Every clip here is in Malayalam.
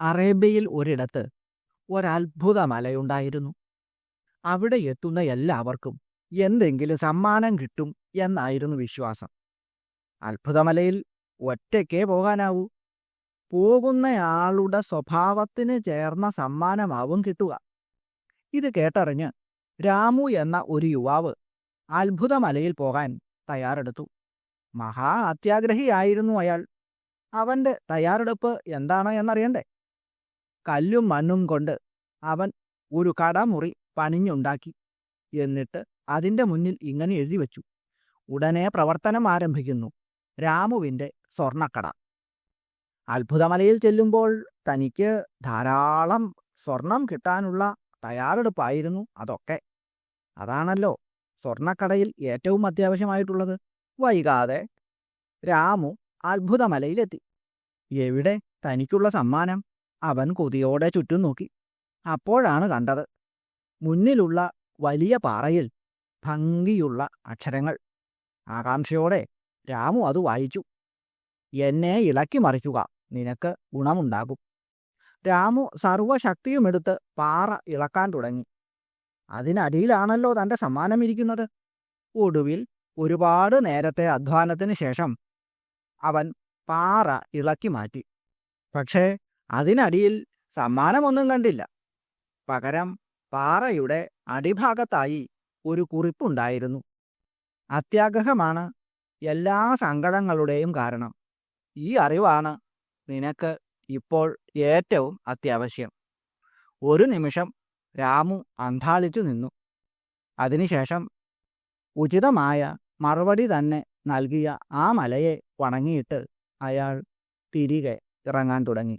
അറേബ്യയിൽ ഒരിടത്ത് ഒരത്ഭുത മലയുണ്ടായിരുന്നു അവിടെ എത്തുന്ന എല്ലാവർക്കും എന്തെങ്കിലും സമ്മാനം കിട്ടും എന്നായിരുന്നു വിശ്വാസം. അത്ഭുതമലയിൽ ഒറ്റയ്ക്കേ പോകാനാവൂ. പോകുന്നയാളുടെ സ്വഭാവത്തിന് ചേർന്ന സമ്മാനമാവും കിട്ടുക. ഇത് കേട്ടറിഞ്ഞ് രാമു എന്ന ഒരു യുവാവ് അത്ഭുതമലയിൽ പോകാൻ തയ്യാറെടുത്തു. മഹാ അത്യാഗ്രഹിയായിരുന്നു അയാൾ. അവന്റെ തയ്യാറെടുപ്പ് എന്താണ് എന്നറിയണ്ടേ? കല്ലും മണ്ണും കൊണ്ട് അവൻ ഒരു കടമുറി പണിഞ്ഞുണ്ടാക്കി. എന്നിട്ട് അതിന്റെ മുന്നിൽ ഇങ്ങനെ എഴുതി വച്ചു ഉടനെ പ്രവർത്തനം ആരംഭിക്കുന്നു. രാമുവിന്റെ സ്വർണക്കട അത്ഭുതമലയിൽ ചെല്ലുമ്പോൾ തനിക്ക് ധാരാളം സ്വർണം കിട്ടാനുള്ള തയ്യാറെടുപ്പായിരുന്നു അതൊക്കെ. അതാണല്ലോ സ്വർണക്കടയിൽ ഏറ്റവും അത്യാവശ്യമായിട്ടുള്ളത്. വൈകാതെ രാമു അത്ഭുതമലയിലെത്തി. എവിടെ തനിക്കുള്ള സമ്മാനം? അവൻ കൊതിയോടെ ചുറ്റും നോക്കി. അപ്പോഴാണ് കണ്ടത് മുന്നിലുള്ള വലിയ പാറയിൽ ഭംഗിയുള്ള അക്ഷരങ്ങൾ. ആകാംക്ഷയോടെ രാമു അത് വായിച്ചു. എന്നെ ഇളക്കി മറിക്കുക നിനക്ക് ഗുണമുണ്ടാകും. രാമു സർവശക്തിയുമെടുത്ത് പാറ ഇളക്കാൻ തുടങ്ങി. അതിനടിയിലാണല്ലോ തന്റെ സമ്മാനം ഇരിക്കുന്നത്. ഒടുവിൽ ഒരുപാട് നേരത്തെ അധ്വാനത്തിന് ശേഷം അവൻ പാറ ഇളക്കി മാറ്റി. പക്ഷേ അതിനടിയിൽ സമ്മാനമൊന്നും കണ്ടില്ല. പകരം പാറയുടെ അടിഭാഗത്തായി ഒരു കുറിപ്പുണ്ടായിരുന്നു. അത്യാഗ്രഹമാണ് എല്ലാ സങ്കടങ്ങളുടെയും കാരണം. ഈ അറിവാണ് നിനക്ക് ഇപ്പോൾ ഏറ്റവും അത്യാവശ്യം. ഒരു നിമിഷം രാമു അന്ധാളിച്ചു നിന്നു. അതിനുശേഷം ഉചിതമായ മറുപടി തന്നെ നൽകിയ ആ മലയെ വണങ്ങിയിട്ട് അയാൾ തിരികെ ഇറങ്ങാൻ തുടങ്ങി.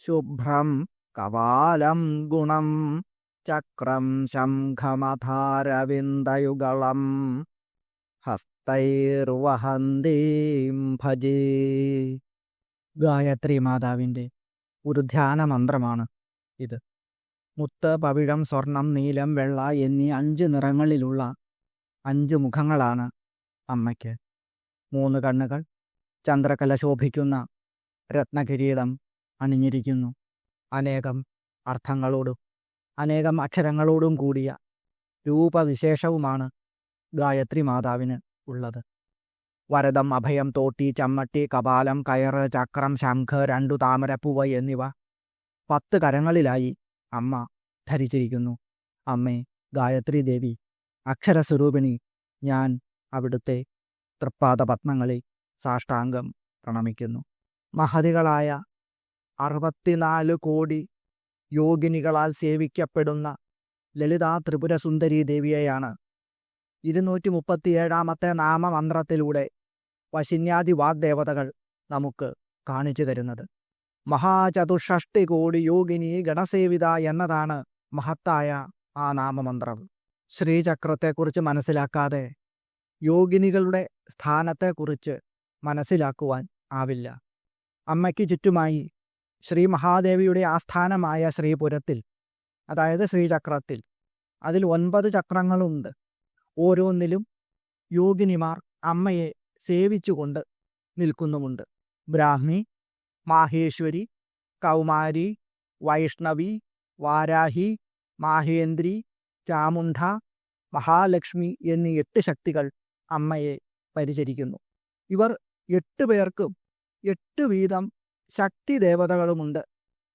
ശുഭ്രം കവാലം ഗുണം ചക്രം ശംഖമധാരവിന്ദയുഗളം ഹസ്തൈർവഹന്തീം ഭജേ ഗായത്രി മാതാവിന്റെ ഒരു ധ്യാന മന്ത്രമാണ് ഇത്. മുത്ത് പവിഴം സ്വർണം നീലം വെള്ള എന്നീ അഞ്ച് നിറങ്ങളിലുള്ള അഞ്ച് മുഖങ്ങളാണ് അമ്മയ്ക്ക്. മൂന്ന് കണ്ണുകൾ ചന്ദ്രകല ശോഭിക്കുന്ന രത്നകിരീടം അണിഞ്ഞിരിക്കുന്നു. അനേകം അർത്ഥങ്ങളോടും അനേകം അക്ഷരങ്ങളോടും കൂടിയ രൂപവിശേഷവുമാണ് ഗായത്രി മാതാവിന് ഉള്ളത്. വരദം അഭയം തോട്ടി ചമ്മട്ടി കപാലം കയറ് ചക്രം ശംഖ് രണ്ടു താമരപ്പൂവ് എന്നിവ പത്ത് കരങ്ങളിലായി അമ്മ ധരിച്ചിരിക്കുന്നു. അമ്മേ ഗായത്രി ദേവി അക്ഷരസ്വരൂപിണി ഞാൻ അവിടുത്തെ തൃപ്പാദ പത്മങ്ങളിൽ സാഷ്ടാംഗം പ്രണമിക്കുന്നു. മഹതികളായ അറുപത്തിനാല് കോടി യോഗിനികളാൽ സേവിക്കപ്പെടുന്ന ലളിതാ ത്രിപുരസുന്ദരി ദേവിയെയാണ്. ഇരുന്നൂറ്റി മുപ്പത്തിയേഴാമത്തെ നാമമന്ത്രത്തിലൂടെ വശിന്യാദി വാഗ്ദേവതകൾ നമുക്ക് കാണിച്ചു തരുന്നത്. മഹാചതുഷ്ടി കോടി യോഗിനി ഗണസേവിത എന്നതാണ് മഹത്തായ ആ നാമമന്ത്രം. ശ്രീചക്രത്തെക്കുറിച്ച് മനസ്സിലാക്കാതെ യോഗിനികളുടെ സ്ഥാനത്തെക്കുറിച്ച് മനസ്സിലാക്കുവാൻ ആവില്ല. അമ്മയ്ക്ക് ചുറ്റുമായി ശ്രീ മഹാദേവിയുടെ ആസ്ഥാനമായ ശ്രീപുരത്തിൽ അതായത് ശ്രീചക്രത്തിൽ. അതിൽ ഒൻപത് ചക്രങ്ങളുണ്ട്. ഓരോന്നിലും യോഗിനിമാർ അമ്മയെ സേവിച്ചുകൊണ്ട് നിൽക്കുന്നുമുണ്ട്. ബ്രാഹ്മി മാഹേശ്വരി കൗമാരി വൈഷ്ണവി വാരാഹി മാഹേന്ദ്രി ചാമുണ്ഡ മഹാലക്ഷ്മി എന്നീ എട്ട് ശക്തികൾ അമ്മയെ പരിചരിക്കുന്നു. ഇവർ എട്ട് പേർക്കും എട്ട് വീതം ശക്തി ദേവതകളുമുണ്ട്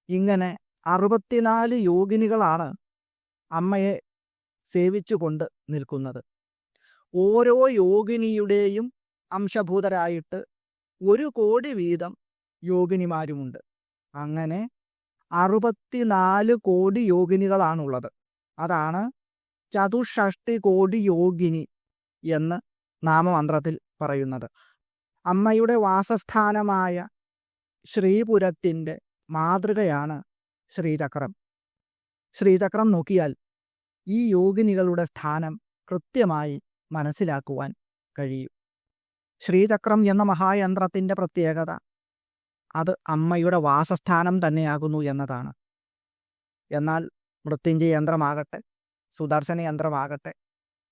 ഇങ്ങനെ അറുപത്തിനാല് യോഗിനികളാണ് അമ്മയെ സേവിച്ചുകൊണ്ട് നിൽക്കുന്നത്. ഓരോ യോഗിനിയുടെയും അംശഭൂതരായിട്ട് ഒരു കോടി വീതം യോഗിനിമാരുമുണ്ട്. അങ്ങനെ അറുപത്തിനാല് കോടി യോഗിനികളാണുള്ളത്. അതാണ് ചതുഷഷ്ടി കോടി യോഗിനി എന്ന് നാമമന്ത്രത്തിൽ പറയുന്നത്. അമ്മയുടെ വാസസ്ഥാനമായ ശ്രീപുരത്തിന്റെ മാതൃകയാണ് ശ്രീചക്രം. ശ്രീചക്രം നോക്കിയാൽ ഈ യോഗിനികളുടെ സ്ഥാനം കൃത്യമായി മനസ്സിലാക്കുവാൻ കഴിയും. ശ്രീചക്രം എന്ന മഹായന്ത്രത്തിന്റെ പ്രത്യേകത അത് അമ്മയുടെ വാസസ്ഥാനം തന്നെയാകുന്നു എന്നതാണ്. എന്നാൽ മൃത്യുഞ്ജയ യന്ത്രമാകട്ടെ സുദർശന യന്ത്രമാകട്ടെ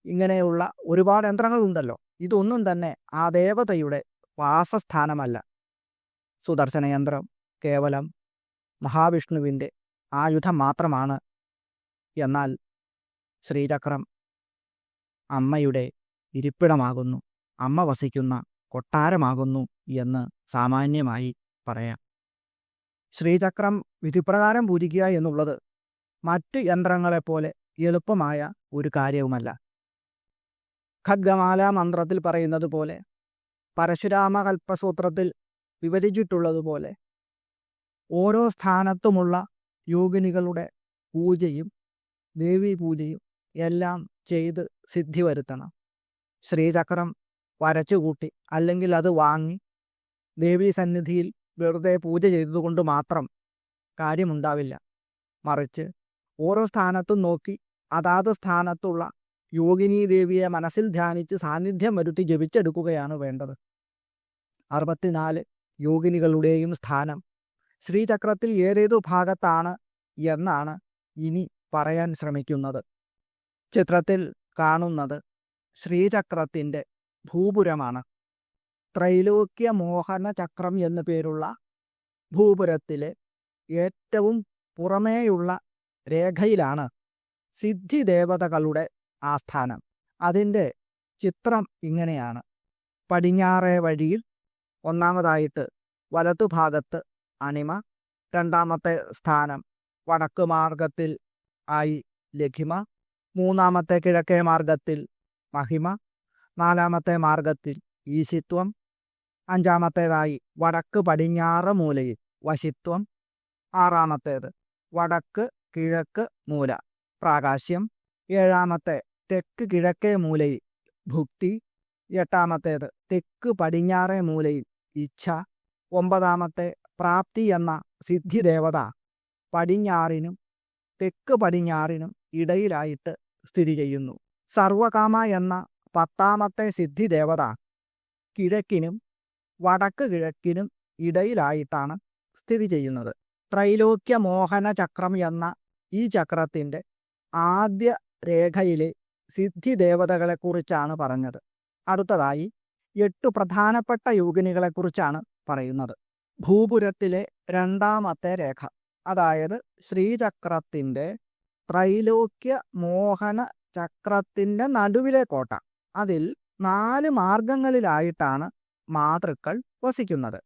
ഇങ്ങനെയുള്ള ഒരുപാട് യന്ത്രങ്ങളുണ്ടല്ലോ. ഇതൊന്നും തന്നെ ആ ദേവതയുടെ വാസസ്ഥാനമല്ല. സുദർശന യന്ത്രം കേവലം മഹാവിഷ്ണുവിന്റെ ആയുധം മാത്രമാണ് എന്നാൽ ശ്രീചക്രം അമ്മയുടെ ഇരിപ്പിടമാകുന്നു അമ്മ വസിക്കുന്ന കൊട്ടാരമാകുന്നു എന്ന് സാമാന്യമായി പറയാം. ശ്രീചക്രം വിധിപ്രകാരം പൂജിക്കുക എന്നുള്ളത് മറ്റ് യന്ത്രങ്ങളെപ്പോലെ എളുപ്പമായ ഒരു കാര്യവുമല്ല. ഖഡ്ഗമാല മന്ത്രത്തിൽ പറയുന്നത് പോലെ പരശുരാമ വിവരിച്ചിട്ടുള്ളതുപോലെ ഓരോ സ്ഥാനത്തുമുള്ള യോഗിനികളുടെ പൂജയും ദേവി പൂജയും എല്ലാം ചെയ്ത് സിദ്ധി വരുത്തണം. ശ്രീചക്രം വരച്ചുകൂട്ടി അല്ലെങ്കിൽ അത് വാങ്ങി ദേവീ സന്നിധിയിൽ വെറുതെ പൂജ ചെയ്തതുകൊണ്ട് മാത്രം കാര്യമുണ്ടാവില്ല. മറിച്ച് ഓരോ സ്ഥാനത്തും നോക്കി അതാത് സ്ഥാനത്തുള്ള യോഗിനി ദേവിയെ മനസ്സിൽ ധ്യാനിച്ച് സാന്നിധ്യം വരുത്തി ജപിച്ചെടുക്കുകയാണ് വേണ്ടത്. അറുപത്തിനാല് യോഗിനികളുടെയും സ്ഥാനം ശ്രീചക്രത്തിൽ ഏതേതു ഭാഗത്താണ് എന്നാണ് ഇനി പറയാൻ ശ്രമിക്കുന്നത്. ചിത്രത്തിൽ കാണുന്നത് ശ്രീചക്രത്തിന്റെ ഭൂപുരമാണ്. ത്രൈലോക്യ മോഹന ചക്രം എന്നു പേരുള്ള ഭൂപുരത്തിലെ ഏറ്റവും പുറമേയുള്ള രേഖയിലാണ് സിദ്ധിദേവതകളുടെ ആസ്ഥാനം. അതിന്റെ ചിത്രം ഇങ്ങനെയാണ്. പടിഞ്ഞാറേ വഴിയിൽ ഒന്നാമതായിട്ട് വലതുഭാഗത്ത് അണിമ രണ്ടാമത്തെ സ്ഥാനം വടക്ക് മാർഗത്തിൽ ആയി ലഘിമ മൂന്നാമത്തെ കിഴക്കേ മാർഗത്തിൽ മഹിമ നാലാമത്തെ മാർഗത്തിൽ ഈശിത്വം അഞ്ചാമത്തേതായി വടക്ക് പടിഞ്ഞാറ് മൂലയിൽ വശിത്വം ആറാമത്തേത് വടക്ക് കിഴക്ക് മൂല പ്രാകാശ്യം ഏഴാമത്തെ തെക്ക് കിഴക്കേ മൂലയിൽ ഭുക്തി എട്ടാമത്തേത് തെക്ക് പടിഞ്ഞാറേ മൂലയിൽ ഇച്ഛ ഒമ്പതാമത്തെ പ്രാപ്തി എന്ന സിദ്ധിദേവത പടിഞ്ഞാറിനും തെക്ക് പടിഞ്ഞാറിനും ഇടയിലായിട്ട് സ്ഥിതി ചെയ്യുന്നു. സർവകാമ എന്ന പത്താമത്തെ സിദ്ധിദേവത കിഴക്കിനും വടക്ക് കിഴക്കിനും ഇടയിലായിട്ടാണ് സ്ഥിതി ചെയ്യുന്നത്. ത്രൈലോക്യ മോഹന ചക്രം എന്ന ഈ ചക്രത്തിന്റെ ആദ്യ രേഖയിലെ സിദ്ധിദേവതകളെക്കുറിച്ചാണ് പറഞ്ഞത്. അടുത്തതായി എട്ട് പ്രധാനപ്പെട്ട യോഗിനികളെക്കുറിച്ചാണ് പറയുന്നത്. ഭൂപുരത്തിലെ രണ്ടാമത്തെ രേഖ അതായത് ശ്രീചക്രത്തിന്റെ ത്രൈലോക്യ മോഹന ചക്രത്തിന്റെ നടുവിലെ കോട്ട. അതിൽ നാല് മാർഗങ്ങളിലായിട്ടാണ് മാതൃക്കൾ വസിക്കുന്നത്.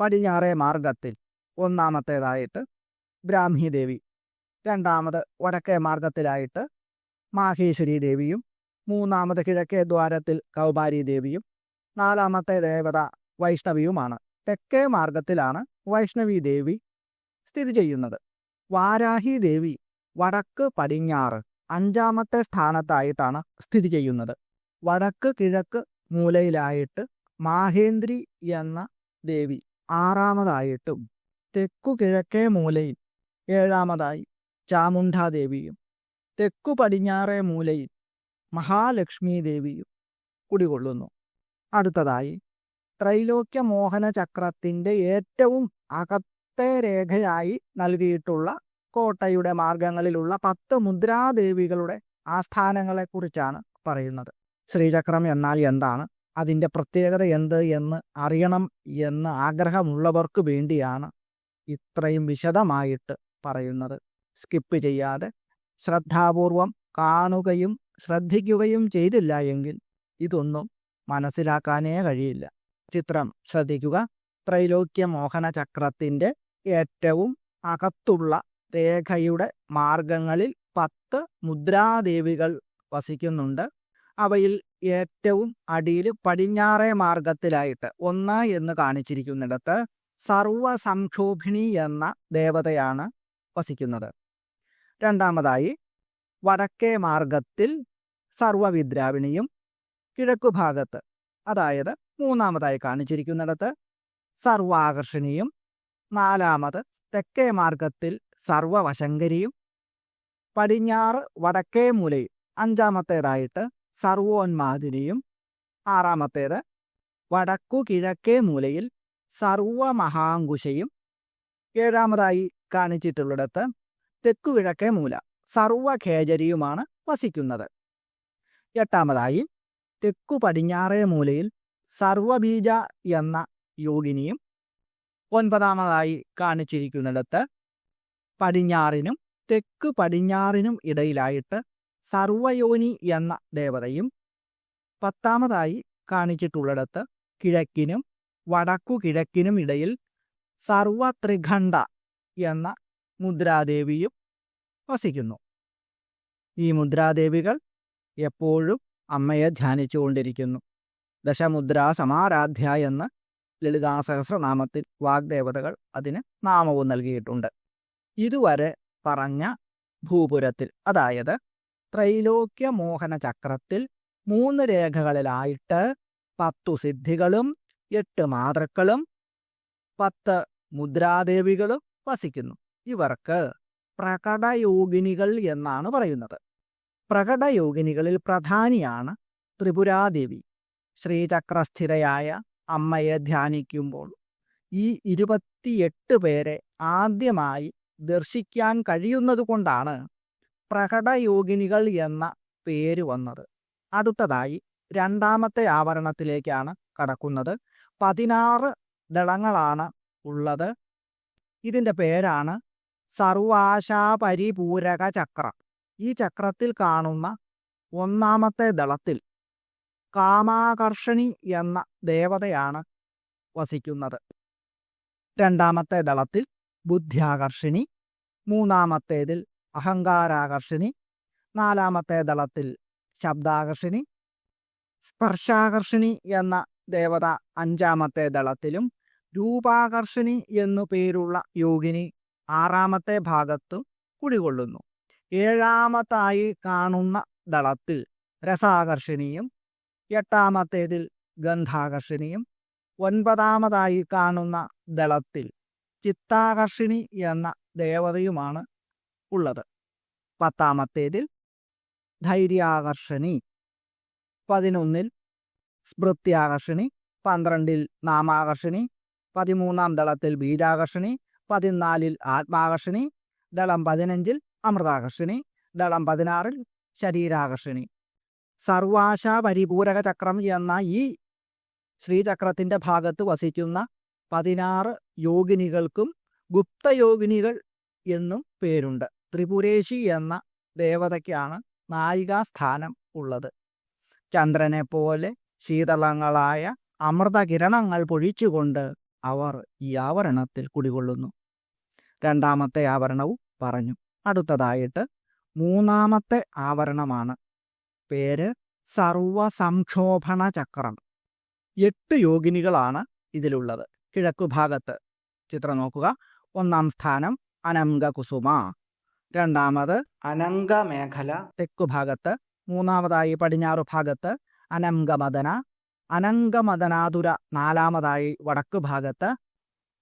പടിഞ്ഞാറേ മാർഗത്തിൽ ഒന്നാമത്തേതായിട്ട് ബ്രാഹ്മി ദേവി രണ്ടാമത് വടക്കേ മാർഗത്തിലായിട്ട് മാഹേശ്വരി ദേവിയും മൂന്നാമത് കിഴക്കേ ദ്വാരത്തിൽ കൗമാരി ദേവിയും നാലാമത്തെ ദേവത വൈഷ്ണവിയുമാണ്. തെക്കേ മാർഗത്തിലാണ് വൈഷ്ണവി ദേവി സ്ഥിതി ചെയ്യുന്നത്. വാരാഹി ദേവി വടക്ക് പടിഞ്ഞാറ് അഞ്ചാമത്തെ സ്ഥാനത്തായിട്ടാണ് സ്ഥിതി ചെയ്യുന്നത്. വടക്ക് കിഴക്ക് മൂലയിലായിട്ട് മാഹേന്ദ്രി എന്ന ദേവി ആറാമതായിട്ടും തെക്കു കിഴക്കേ മൂലയിൽ ഏഴാമതായി ചാമുണ്ഡാദേവിയും തെക്കു പടിഞ്ഞാറേ മൂലയിൽ മഹാലക്ഷ്മി ദേവിയും കുടികൊള്ളുന്നു. അടുത്തതായി. ത്രൈലോക്യ മോഹന ചക്രത്തിന്റെ ഏറ്റവും അകത്തെ രേഖയായി നൽകിയിട്ടുള്ള കോട്ടയുടെ മാർഗങ്ങളിലുള്ള പത്ത് മുദ്രാദേവികളുടെ ആസ്ഥാനങ്ങളെക്കുറിച്ചാണ് പറയുന്നത്. ശ്രീചക്രം എന്നാൽ എന്താണ്? അതിന്റെ പ്രത്യേകത എന്ത് എന്ന് അറിയണം എന്ന് ആഗ്രഹമുള്ളവർക്ക് വേണ്ടിയാണ് ഇത്രയും വിശദമായിട്ട് പറയുന്നത്. സ്കിപ്പ് ചെയ്യാതെ ശ്രദ്ധാപൂർവം കാണുകയും ശ്രദ്ധിക്കുകയും ചെയ്തില്ല എങ്കിൽ ഇതൊന്നും മനസ്സിലാക്കാനേ കഴിയില്ല. ചിത്രം ശ്രദ്ധിക്കുക. ത്രൈലോക്യ മോഹന ചക്രത്തിന്റെ ഏറ്റവും അകത്തുള്ള രേഖയുടെ മാർഗങ്ങളിൽ പത്ത് മുദ്രാദേവികൾ വസിക്കുന്നുണ്ട്. അവയിൽ ഏറ്റവും അടിയിൽ പടിഞ്ഞാറേ മാർഗത്തിലായിട്ട് ഒന്ന് എന്ന് കാണിച്ചിരിക്കുന്നിടത്ത് സർവസംക്ഷോഭിണി എന്ന ദേവതയാണ് വസിക്കുന്നത്. രണ്ടാമതായി വടക്കേ മാർഗത്തിൽ സർവവിദ്രാവിണിയും കിഴക്കുഭാഗത്ത് അതായത് മൂന്നാമതായി കാണിച്ചിരിക്കുന്നിടത്ത് സർവാകർഷിണിയും നാലാമത് തെക്കേ മാർഗത്തിൽ സർവവശങ്കരിയും പടിഞ്ഞാറ് വടക്കേ മൂലയിൽ അഞ്ചാമത്തേതായിട്ട് സർവോന്മാദിനിയും ആറാമത്തേത് വടക്കു കിഴക്കേ മൂലയിൽ സർവമഹാങ്കുശയും ഏഴാമതായി കാണിച്ചിട്ടുള്ളിടത്ത് തെക്കു കിഴക്കേ മൂല സർവഖേജരിയുമാണ് വസിക്കുന്നത്. എട്ടാമതായി തെക്കു പടിഞ്ഞാറേ മൂലയിൽ സർവബീജ എന്ന യോഗിനിയും ഒൻപതാമതായി കാണിച്ചിരിക്കുന്നിടത്ത് പടിഞ്ഞാറിനും തെക്ക് പടിഞ്ഞാറിനും ഇടയിലായിട്ട് സർവയോനി എന്ന ദേവതയും പത്താമതായി കാണിച്ചിട്ടുള്ളിടത്ത് കിഴക്കിനും വടക്കു കിഴക്കിനും ഇടയിൽ സർവത്രിഖണ്ഡ എന്ന മുദ്രാദേവിയും വസിക്കുന്നു. ഈ മുദ്രാദേവികൾ എപ്പോഴും അമ്മയെ ധ്യാനിച്ചുകൊണ്ടിരിക്കുന്നു. ദശമുദ്ര സമാരാധ്യ എന്ന് ലളിതാ സഹസ്രനാമത്തിൽ വാഗ്ദേവതകൾ അതിന് നാമവും നൽകിയിട്ടുണ്ട്. ഇതുവരെ പറഞ്ഞ ഭൂപുരത്തിൽ അതായത് ത്രൈലോക്യ മോഹന ചക്രത്തിൽ മൂന്ന് രേഖകളിലായിട്ട് പത്തു സിദ്ധികളും എട്ട് മാതൃക്കളും പത്ത് മുദ്രാദേവികളും വസിക്കുന്നു. ഇവർക്ക് പ്രകടയോഗിനികൾ എന്നാണ് പറയുന്നത്. പ്രകടയോഗിനികളിൽ പ്രധാനിയാണ് ത്രിപുരാദേവി. ശ്രീചക്രസ്ഥിരയായ അമ്മയെ ധ്യാനിക്കുമ്പോൾ ഈ ഇരുപത്തിയെട്ട് പേരെ ആദ്യമായി ദർശിക്കാൻ കഴിയുന്നതുകൊണ്ടാണ് പ്രകടയോഗിനികൾ എന്ന പേര് വന്നത്. അടുത്തതായി രണ്ടാമത്തെ ആവരണത്തിലേക്കാണ് കടക്കുന്നത്. പതിനാറ് ദളങ്ങളാണ് ഉള്ളത്. ഇതിന്റെ പേരാണ് സർവാശാപരിപൂരക ചക്രം ഈ ചക്രത്തിൽ കാണുന്ന ഒന്നാമത്തെ ദളത്തിൽ കാമാകർഷണി എന്ന ദേവതയാണ് വസിക്കുന്നത്. രണ്ടാമത്തെ ദളത്തിൽ ബുദ്ധ്യാകർഷിണി മൂന്നാമത്തേതിൽ അഹങ്കാരാകർഷിണി നാലാമത്തെ ദളത്തിൽ ശബ്ദാകർഷിണി സ്പർശാകർഷിണി എന്ന ദേവത അഞ്ചാമത്തെ ദളത്തിലും രൂപാകർഷിണി എന്നു പേരുള്ള യോഗിനി ആറാമത്തെ ഭാഗത്തും കുടികൊള്ളുന്നു. ഏഴാമത്തായി കാണുന്ന ദളത്തിൽ രസാകർഷിണിയും എട്ടാമത്തേതിൽ ഗന്ധാകർഷിണിയും ഒൻപതാമതായി കാണുന്ന ദളത്തിൽ ചിത്താകർഷിണി എന്ന ദേവതയുമാണ് ഉള്ളത്. പത്താമത്തേതിൽ ധൈര്യാകർഷണി പതിനൊന്നിൽ സ്മൃത്യാകർഷിണി പന്ത്രണ്ടിൽ നാമാകർഷിണി പതിമൂന്നാം ദളത്തിൽ ബീജാകർഷണി പതിനാലിൽ ആത്മാകർഷിണി ദളം പതിനഞ്ചിൽ അമൃതാകർഷിണി ദളം പതിനാറിൽ ശരീരാകർഷിണി. സർവാശ പരിപൂരക ചക്രം എന്ന ഈ ശ്രീചക്രത്തിന്റെ ഭാഗത്ത് വസിക്കുന്ന പതിനാറ് യോഗിനികൾക്കും ഗുപ്തയോഗിനികൾ എന്നും പേരുണ്ട്. ത്രിപുരേശി എന്ന ദേവതയ്ക്കാണ് നായികാസ്ഥാനം ഉള്ളത്. ചന്ദ്രനെ പോലെ ശീതളങ്ങളായ അമൃതകിരണങ്ങൾ പൊഴിച്ചുകൊണ്ട് അവർ ഈ ആവരണത്തിൽ കുടികൊള്ളുന്നു. രണ്ടാമത്തെ ആവരണവും പറഞ്ഞു. അടുത്തതായിട്ട് മൂന്നാമത്തെ ആവരണമാണ്. പേര് സർവസംക്ഷോഭണ ചക്രം എട്ട് യോഗിനികളാണ് ഇതിലുള്ളത്. കിഴക്കു ഭാഗത്ത്. ചിത്രം നോക്കുക. ഒന്നാം സ്ഥാനം അനംഗ കുസുമ രണ്ടാമത് അനംഗ മേഖല തെക്കു ഭാഗത്ത്. മൂന്നാമതായി പടിഞ്ഞാറു ഭാഗത്ത് അനംഗമദന. അനംഗമദനാതുര നാലാമതായി വടക്കു ഭാഗത്ത്.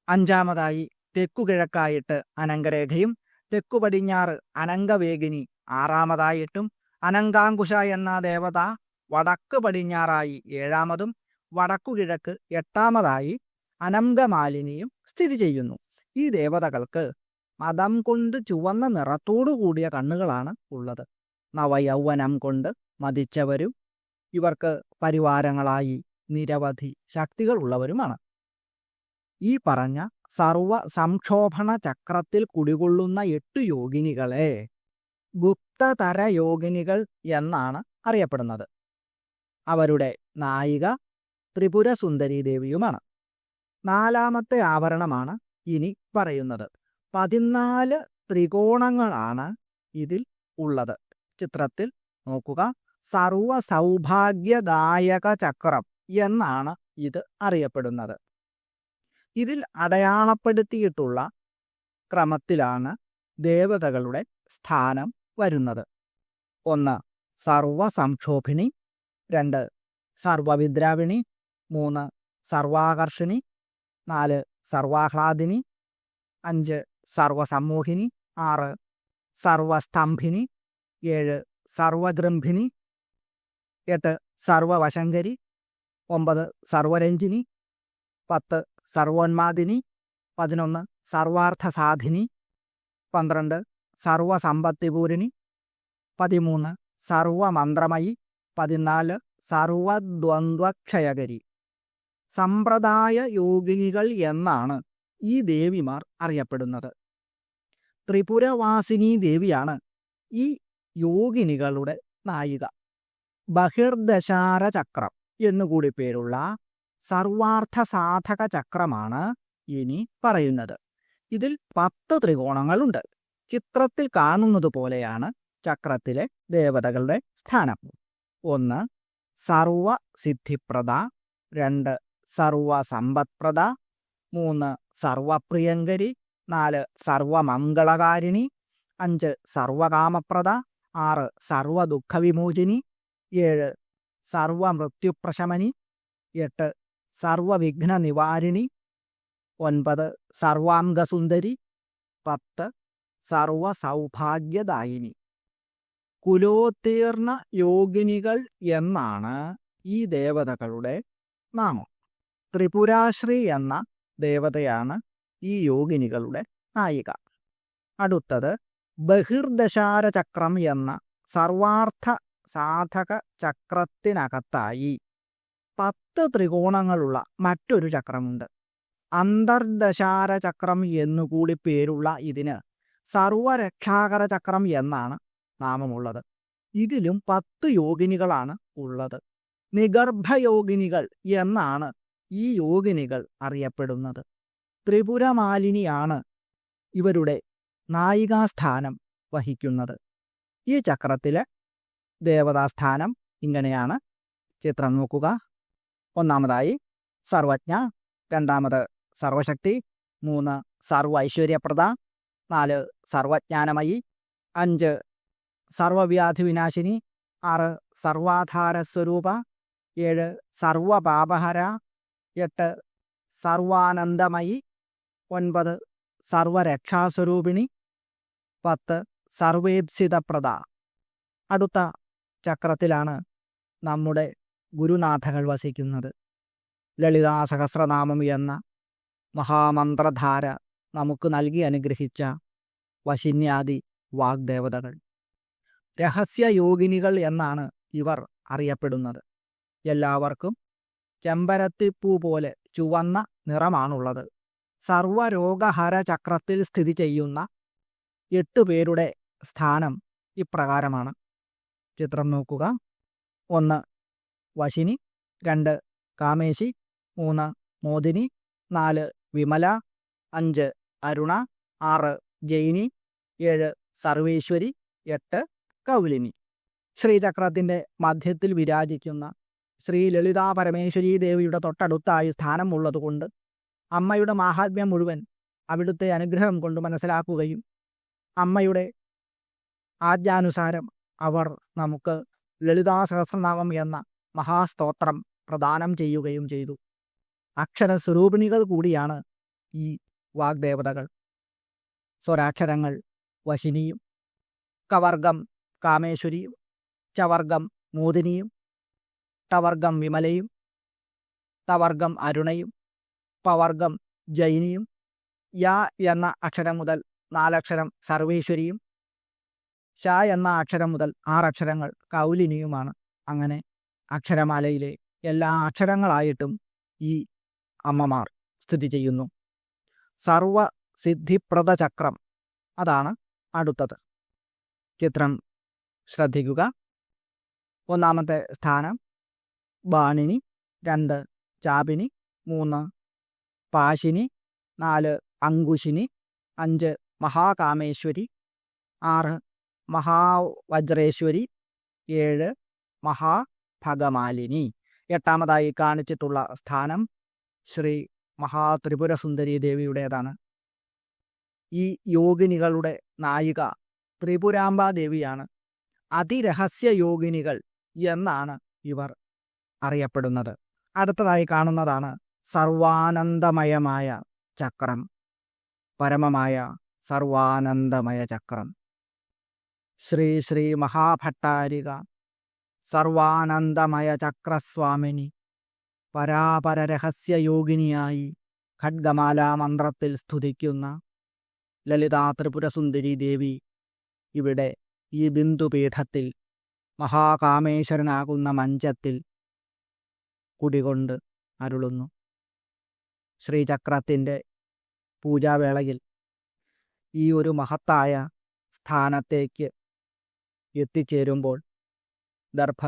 അഞ്ചാമതായി തെക്കു കിഴക്കായിട്ട് അനങ്കരേഖയും തെക്കു പടിഞ്ഞാറ് അനങ്കവേഗിനി ആറാമതായിട്ടും അനങ്കാങ്കുശ എന്ന ദേവത വടക്ക് പടിഞ്ഞാറായി ഏഴാമതും വടക്കുകിഴക്ക് എട്ടാമതായി അനന്തമാലിനിയും സ്ഥിതി ചെയ്യുന്നു. ഈ ദേവതകൾക്ക് മതം കൊണ്ട് ചുവന്ന നിറത്തോടു കൂടിയ കണ്ണുകളാണ് ഉള്ളത്. നവയൗവനം കൊണ്ട് മതിച്ചവരും ഇവർക്ക് പരിവാരങ്ങളായി നിരവധി ശക്തികൾ ഉള്ളവരുമാണ്. ഈ പറഞ്ഞ സർവ സംക്ഷോഭണ ചക്രത്തിൽ കുടികൊള്ളുന്ന എട്ട് യോഗിനികളെ ഗുപ്തതര യോഗിനികൾ എന്നാണ് അറിയപ്പെടുന്നത്. അവരുടെ നായിക ത്രിപുര സുന്ദരി ദേവിയുമാണ് നാലാമത്തെ ആവരണമാണ് ഇനി പറയുന്നത്. പതിനാല് ത്രികോണങ്ങളാണ് ഇതിൽ ഉള്ളത്. ചിത്രത്തിൽ നോക്കുക. സർവ സൗഭാഗ്യദായക ചക്രം എന്നാണ് ഇത് അറിയപ്പെടുന്നത്. ഇതിൽ അടയാളപ്പെടുത്തിയിട്ടുള്ള ക്രമത്തിലാണ് ദേവതകളുടെ സ്ഥാനം വരുന്നത്. ഒന്ന് സർവസംക്ഷോഭിണി. രണ്ട് സർവവിദ്രാവിണി. മൂന്ന് സർവാകർഷിണി. നാല് സർവാഹ്ലാദിനി. അഞ്ച് സർവസമ്മോഹിനി. ആറ് സർവസ്തംഭിനി. ഏഴ് സർവദൃംഭിനി. എട്ട് സർവവശങ്കരി ഒമ്പത് സർവരഞ്ജിനി. പത്ത് സർവോന്മാദിനി പതിനൊന്ന് സർവാർത്ഥ സാധിനി പന്ത്രണ്ട് സർവസമ്പത്തിപൂരിണി പതിമൂന്ന് സർവമന്ത്രമയി പതിനാല് സർവദ്വന്ദ്വക്ഷയകരി. സമ്പ്രദായ യോഗിനികൾ എന്നാണ് ഈ ദേവിമാർ അറിയപ്പെടുന്നത്. ത്രിപുരവാസിനി ദേവിയാണ് ഈ യോഗിനികളുടെ നായിക. ബഹിർദശാര ചക്രം എന്നുകൂടി പേരുള്ള സർവാർത്ഥ സാധക ചക്രമാണ് ഇനി പറയുന്നത്. ഇതിൽ പത്ത് ത്രികോണങ്ങളുണ്ട്. ചിത്രത്തിൽ കാണുന്നത് പോലെയാണ് ചക്രത്തിലെ ദേവതകളുടെ സ്ഥാനം. ഒന്ന് സർവ സിദ്ധിപ്രദ രണ്ട് സർവ സമ്പത്പ്രദ മൂന്ന് സർവപ്രിയങ്കരി. നാല് സർവമംഗളകാരിണി. അഞ്ച് സർവകാമപ്രദ. ആറ് സർവദുഃഖവിമോചിനി. ഏഴ് സർവമൃത്യുപ്രശമനി. എട്ട് സർവവിഘ്ന നിവാരിണി ഒൻപത് സർവാംഗസുന്ദരി. പത്ത് സർവസൗഭാഗ്യദായിനി. കുലോത്തീർണ യോഗിനികൾ എന്നാണ് ഈ ദേവതകളുടെ നാമം. ത്രിപുരാശ്രീ എന്ന ദേവതയാണ് ഈ യോഗിനികളുടെ നായിക. അടുത്തത് ബഹിർദശാര ചക്രം എന്ന സർവാർത്ഥ സാധക ചക്രത്തിനകത്തായി പത്ത് ത്രികോണങ്ങളുള്ള മറ്റൊരു ചക്രമുണ്ട്. അന്തർദശാര ചക്രം എന്നുകൂടി പേരുള്ള ഇതിന് സർവരക്ഷാകര ചക്രം എന്നാണ് നാമമുള്ളത്. ഇതിലും പത്ത് യോഗിനികളാണ് ഉള്ളത്. നിഗർഭയോഗിനികൾ എന്നാണ് ഈ യോഗിനികൾ അറിയപ്പെടുന്നത്. ത്രിപുരമാലിനിയാണ് ഇവരുടെ നായികാസ്ഥാനം വഹിക്കുന്നത്. ഈ ചക്രത്തിലെ ദേവതാസ്ഥാനം ഇങ്ങനെയാണ്. ചിത്രം നോക്കുക. ഒന്നാമതായി സർവജ്ഞ രണ്ടാമത് സർവശക്തി മൂന്ന് സർവ ഐശ്വര്യപ്രദ നാല് സർവജ്ഞാനമയി അഞ്ച് സർവവ്യാധി വിനാശിനി ആറ് സർവാധാരസ്വരൂപ ഏഴ് സർവപാപഹര എട്ട് സർവാനന്ദമയി ഒൻപത് സർവരക്ഷാസ്വരൂപിണി പത്ത് സർവേപ്സിതപ്രദ. അടുത്ത ചക്രത്തിലാണ് നമ്മുടെ ഗുരുനാഥകൾ വസിക്കുന്നത്. ലളിതാ സഹസ്രനാമം എന്ന മഹാമന്ത്രധാര നമുക്ക് നൽകി അനുഗ്രഹിച്ച വശിന്യാദി വാഗ്ദേവതകൾ. രഹസ്യയോഗിനികൾ എന്നാണ് ഇവർ അറിയപ്പെടുന്നത്. എല്ലാവർക്കും ചെമ്പരത്തിപ്പൂ പോലെ ചുവന്ന നിറമാണുള്ളത്. സർവരോഗഹര ചക്രത്തിൽ സ്ഥിതി ചെയ്യുന്ന എട്ട് പേരുടെ സ്ഥാനം ഇപ്രകാരമാണ്. ചിത്രം നോക്കുക. ഒന്ന് വശിനി രണ്ട്. കാമേശി മൂന്ന്. മോദിനി നാല്. വിമല അഞ്ച്. അരുണ ആറ്. ജൈനി ഏഴ്. സർവേശ്വരി എട്ട്. കൗലിനി. ശ്രീചക്രത്തിന്റെ മധ്യത്തിൽ വിരാജിക്കുന്ന ശ്രീ ലളിതാ പരമേശ്വരി ദേവിയുടെ തൊട്ടടുത്തായി സ്ഥാനമുള്ളതുകൊണ്ട് അമ്മയുടെ മാഹാത്മ്യം മുഴുവൻ അവിടുത്തെ അനുഗ്രഹം കൊണ്ട് മനസ്സിലാക്കുകയും അമ്മയുടെ ആജ്ഞാനുസാരം അവർ നമുക്ക് ലളിതാ സഹസ്രനാമം എന്ന മഹാസ്തോത്രം പ്രദാനം ചെയ്യുകയും ചെയ്തു. അക്ഷരസ്വരൂപിണികൾ കൂടിയാണ് ഈ വാഗ്ദേവതകൾ. സ്വരാക്ഷരങ്ങൾ വശിനിയും കവർഗം കാമേശ്വരിയും ചവർഗം മോദിനിയും ടവർഗം വിമലയും തവർഗം അരുണയും പവർഗം ജൈനിയും യ എന്ന അക്ഷരം മുതൽ നാലക്ഷരം സർവേശ്വരിയും ഷ എന്ന അക്ഷരം മുതൽ ആറക്ഷരങ്ങൾ കൗലിനിയുമാണ്. അങ്ങനെ അക്ഷരമാലയിലെ എല്ലാ അക്ഷരങ്ങളായിട്ടും ഈ അമ്മമാർ സ്ഥിതി ചെയ്യുന്നു. സർവ സിദ്ധിപ്രദ ചക്രം അതാണ് അടുത്തത്. ചിത്രം ശ്രദ്ധിക്കുക. ഒന്നാമത്തെ സ്ഥാനം ബാണിനി രണ്ട് ചാപിനി മൂന്ന് പാശിനി നാല് അങ്കുശിനി അഞ്ച് മഹാകാമേശ്വരി ആറ് മഹാവജ്രേശ്വരി ഏഴ് മഹാഭഗമാലിനി എട്ടാമതായി കാണിച്ചിട്ടുള്ള സ്ഥാനം ശ്രീ മഹാത്രിപുര സുന്ദരി ദേവിയുടേതാണ് ഈ യോഗിനികളുടെ നായിക ത്രിപുരാംബ ദേവിയാണ് അതിരഹസ്യ യോഗിനികൾ എന്നാണ് ഇവർ അറിയപ്പെടുന്നത്. അടുത്തതായി കാണുന്നതാണ് സർവാനന്ദമയമായ ചക്രം. പരമമായ സർവാനന്ദമയ ചക്രം. ശ്രീ ശ്രീ മഹാഭട്ടാരിക സർവാനന്ദമയ ചക്രസ്വാമിനി പരാപര രഹസ്യയോഗിനിയായി ഖഡ്ഗമാലാ മന്ത്രത്തിൽ സ്തുതിക്കുന്ന ലളിതാ ത്രിപുരസുന്ദരി ദേവി ഇവിടെ ഈ ബിന്ദുപീഠത്തിൽ മഹാകാമേശ്വരനാകുന്ന മഞ്ചത്തിൽ കുടികൊണ്ട് അരുളുന്നു. ശ്രീചക്രത്തിന്റെ പൂജാവേളയിൽ ഈ ഒരു മഹത്തായ സ്ഥാനത്തേക്ക് എത്തിച്ചേരുമ്പോൾ ദർഭ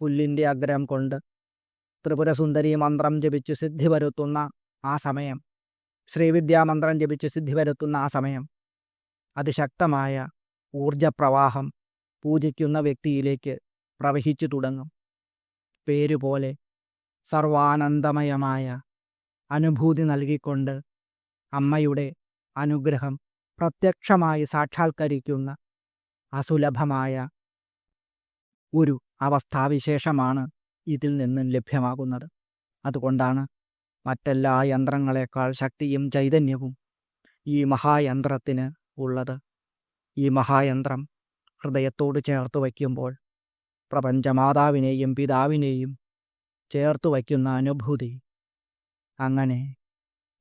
പുല്ലിന്റെ അഗ്രം കൊണ്ട് ത്രിപുരസുന്ദരി മന്ത്രം ജപിച്ചു സിദ്ധി വരുത്തുന്ന ആ സമയം. ശ്രീവിദ്യാമന്ത്രം ജപിച്ചു സിദ്ധി വരുത്തുന്ന ആ സമയം. അതിശക്തമായ ഊർജപ്രവാഹം പൂജിക്കുന്ന വ്യക്തിയിലേക്ക് പ്രവഹിച്ചു തുടങ്ങും. പേരുപോലെ സർവാനന്ദമയമായ അനുഭൂതി നൽകിക്കൊണ്ട് അമ്മയുടെ അനുഗ്രഹം പ്രത്യക്ഷമായി സാക്ഷാത്കരിക്കുന്ന അസുലഭമായ ഒരു അവസ്ഥാവിശേഷമാണ് ഇതിൽ നിന്നും ലഭ്യമാകുന്നത്. അതുകൊണ്ടാണ് മറ്റെല്ലാ യന്ത്രങ്ങളെക്കാൾ ശക്തിയും ചൈതന്യവും ഈ മഹായന്ത്രത്തിന് ഉള്ളത്. ഈ മഹായന്ത്രം ഹൃദയത്തോട് ചേർത്ത് വയ്ക്കുമ്പോൾ പ്രപഞ്ചമാതാവിനെയും പിതാവിനെയും ചേർത്ത് വയ്ക്കുന്ന അനുഭൂതി അങ്ങനെ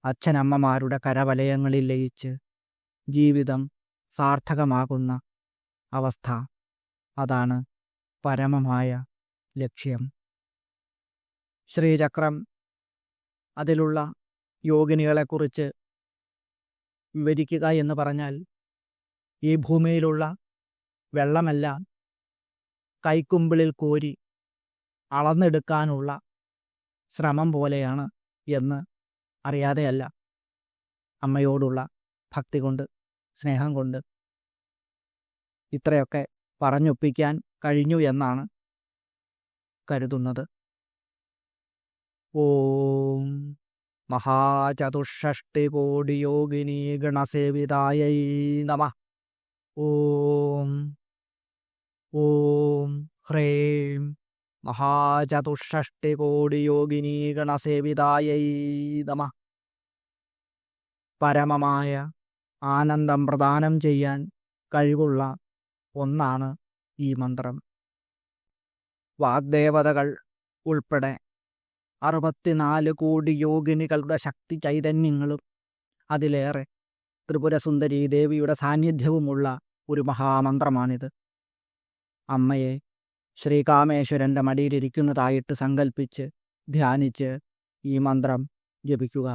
അച്ഛനമ്മമാരുടെ കരവലയങ്ങളിൽ ലയിച്ച് ജീവിതം സാർത്ഥകമാകുന്ന അവസ്ഥ അതാണ് പരമമായ ലക്ഷ്യം. ശ്രീചക്രം അതിലുള്ള യോഗിനികളെക്കുറിച്ച് വിവരിക്കുക എന്ന് പറഞ്ഞാൽ ഈ ഭൂമിയിലുള്ള വെള്ളമല്ല കൈക്കുമ്പിളിൽ കോരി അളന്നെടുക്കാനുള്ള ശ്രമം പോലെയാണ് എന്ന് അറിയാതെയല്ല അമ്മയോടുള്ള ഭക്തി കൊണ്ട് സ്നേഹം കൊണ്ട്. ഇത്രയൊക്കെ പറഞ്ഞൊപ്പിക്കാൻ കഴിഞ്ഞു എന്നാണ് കരുതുന്നത്. ഓം മഹാചതുഷ്ഷഷ്ടി യോഗിനി ഗണസേവിതായൈ നമ. ഓം ഓം ഹ്രേം കോടി യോഗിനി ഗണസേവിതായൈ നമ. പരമമായ ആനന്ദം പ്രദാനം ചെയ്യാൻ കഴിവുള്ള ഒന്നാണ് ഈ മന്ത്രം. വാഗ്ദേവതകൾ ഉൾപ്പെടെ അറുപത്തിനാല് കോടി യോഗിനികളുടെ ശക്തി ചൈതന്യങ്ങളും അതിലേറെ ത്രിപുരസുന്ദരി ദേവിയുടെ സാന്നിധ്യവുമുള്ള ഒരു മഹാമന്ത്രമാണിത്. അമ്മയെ ശ്രീകാമേശ്വരന്റെ മടിയിലിരിക്കുന്നതായിട്ട് സങ്കല്പിച്ച് ധ്യാനിച്ച് ഈ മന്ത്രം ജപിക്കുക.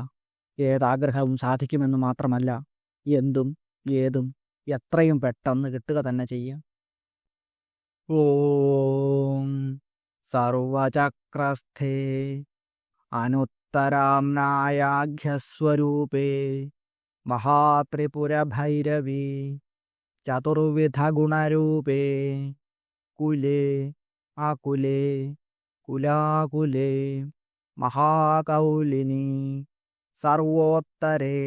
ഏതാഗ്രഹവും സാധിക്കുമെന്ന് മാത്രമല്ല എന്തും ഏതും എത്രയും പെട്ടെന്ന് കിട്ടുക തന്നെ ചെയ്യാം. ഓം സർവചക്രസ്ഥേ അനുത്തരാംനായാഘ്യസ്വരൂപേ മഹാത്രിപുരഭൈരവി ചതുർവിധഗുണരൂപേ കുലേ ആകുലേ കുലാകുലേ മഹാകൗലിനി സർവോത്തരേ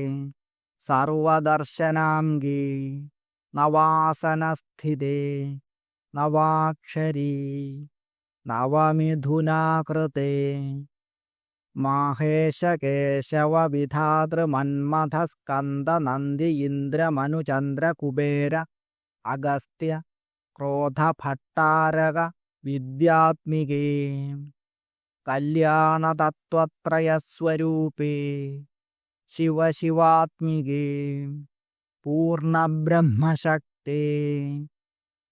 സർവദർശനാംഗി നവാസനസ്ഥിതേ നവാക്ഷരീ നവമിഥുനാകൃതേ. മാഹേശകേശവവിധാതൃമന്മഥസ്കന്ദനന്ദി ഇന്ദ്രമനുചന്ദ്രകുബേര അഗസ്ത്യ ക്രോധഭട്ടാരക വിദ്യാത്മികേ. കല്യാണതത്വത്രയസ്വരൂപേ ശിവശിവാത്മികേ. പൂർണബ്രഹ്മശക്തേ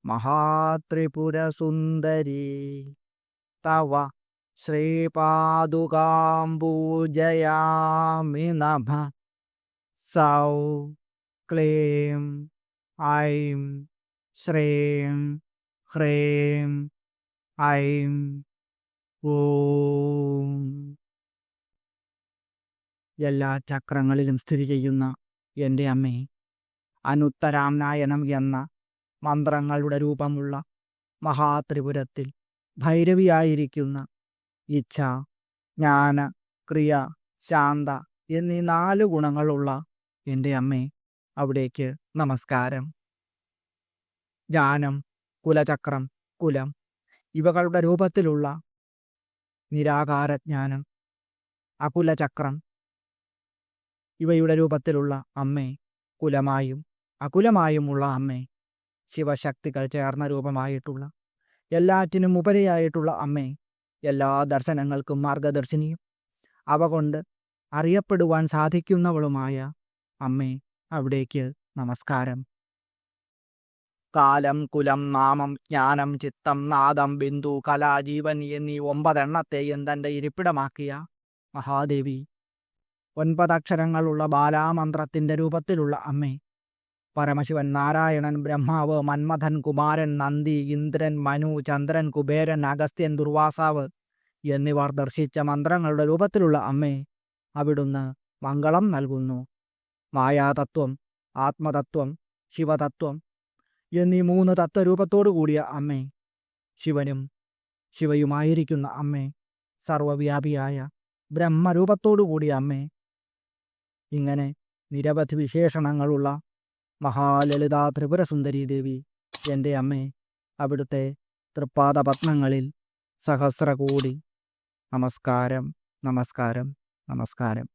മഹാത്രിപുരസുന്ദരി തവ ശ്രീപാദുകാം പൂജയാമി നഭ സൗ ക്ലീം ഐം ശ്രീം ഹ്രീം ഐം ഓം. എല്ലാ ചക്രങ്ങളിലും സ്ഥിതി ചെയ്യുന്ന എന്റെ അമ്മേ അനുത്തരാംനായനം എന്ന മന്ത്രങ്ങളുടെ രൂപമുള്ള മഹാത്രിപുരത്തിൽ ഭൈരവിയായിരിക്കുന്ന ഇച്ഛ ജ്ഞാന ക്രിയ ശാന്ത എന്നീ നാല് ഗുണങ്ങളുള്ള എന്റെ അമ്മേ അവിടേക്ക് നമസ്കാരം. ജ്ഞാനം കുലചക്രം കുലം ഇവകളുടെ രൂപത്തിലുള്ള നിരാകാരജ്ഞാനം അകുലചക്രം ഇവയുടെ രൂപത്തിലുള്ള അമ്മേ കുലമായും അകുലമായുമുള്ള അമ്മേ ശിവശക്തികൾ ചേർന്ന രൂപമായിട്ടുള്ള എല്ലാറ്റിനും ഉപരിയായിട്ടുള്ള അമ്മേ എല്ലാ ദർശനങ്ങൾക്കും മാർഗദർശിനിയും അവ കൊണ്ട് അറിയപ്പെടുവാൻ സാധിക്കുന്നവളുമായ അമ്മേ അവിടേക്ക് നമസ്കാരം. കാലം കുലം നാമം ജ്ഞാനം ചിത്തം നാദം ബിന്ദു കല ജീവൻ എന്നീ ഒമ്പതെണ്ണത്തെയും തന്റെ ഇരിപ്പിടമാക്കിയ മഹാദേവി. ഒൻപതക്ഷരങ്ങളുള്ള ബാലാമന്ത്രത്തിന്റെ രൂപത്തിലുള്ള അമ്മേ പരമശിവൻ നാരായണൻ ബ്രഹ്മാവ് മന്മഥൻ കുമാരൻ നന്ദി ഇന്ദ്രൻ മനു ചന്ദ്രൻ കുബേരൻ അഗസ്ത്യൻ ദുർവാസാവ് എന്നിവർ ദർശിച്ച മന്ത്രങ്ങളുടെ രൂപത്തിലുള്ള അമ്മേ അവിടുന്ന് മംഗളം നൽകുന്നു. മായാതത്വം ആത്മതത്വം ശിവതത്വം എന്നീ മൂന്ന് തത്വരൂപത്തോടു കൂടിയ അമ്മേ ശിവനും ശിവയുമായിരിക്കുന്ന അമ്മേ സർവവ്യാപിയായ ബ്രഹ്മരൂപത്തോടു കൂടിയ അമ്മേ. ഇങ്ങനെ നിരവധി വിശേഷണങ്ങളുള്ള മഹാലളിതാ ത്രിപുരസുന്ദരി ദേവി എന്റെ അമ്മേ അവിടുത്തെ തൃപ്പാദപത്മങ്ങളിൽ സഹസ്രകൂടി. നമസ്കാരം നമസ്കാരം നമസ്കാരം.